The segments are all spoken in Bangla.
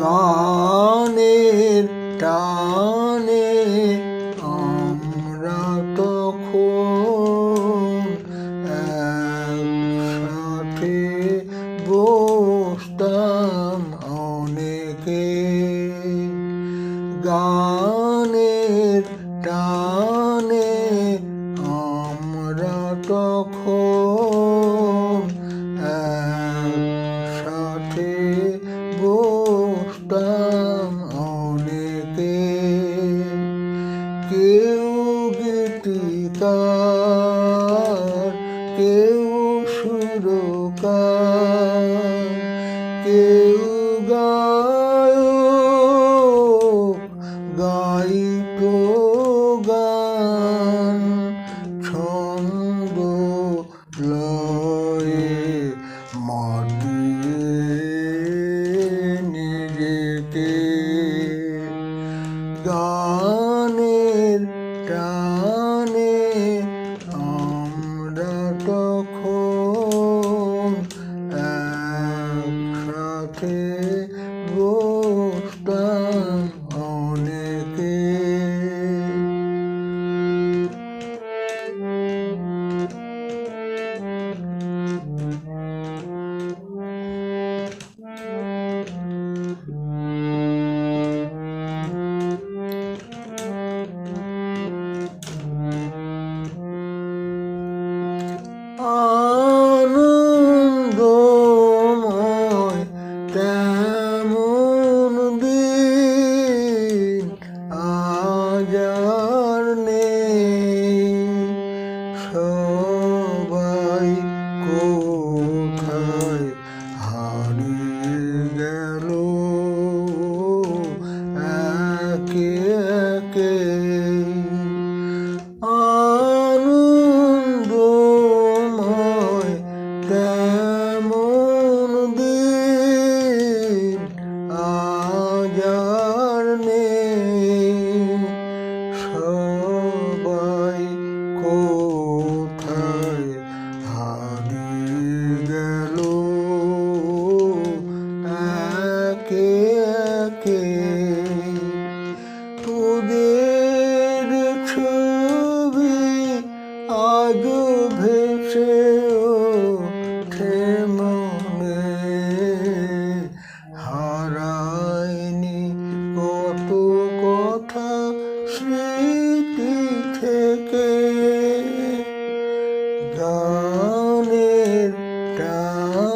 গানের টানে কেউ সুরকার কেউ গায় গাই তো গান ছন্দ লয়ে মাটিয়ে নিজেকে গানের গান।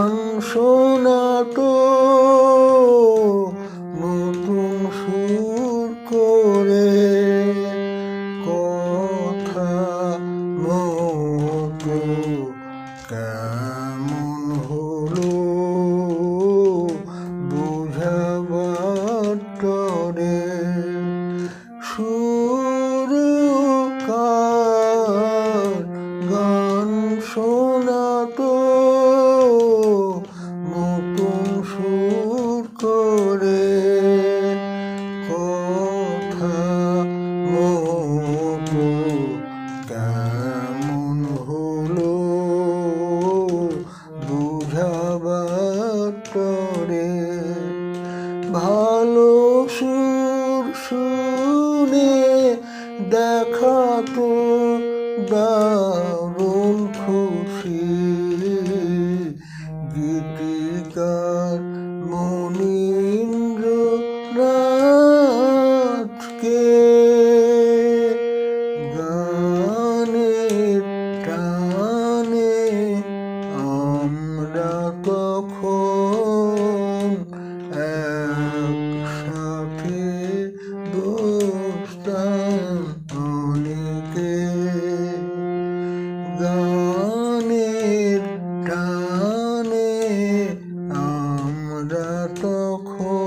মাংস নাটো নতুন সুর করে কথা মতো কেমন হলো বুঝাবার তরে সুর তুমি দেখা তো দারুণ খুশি গীতিকার যখন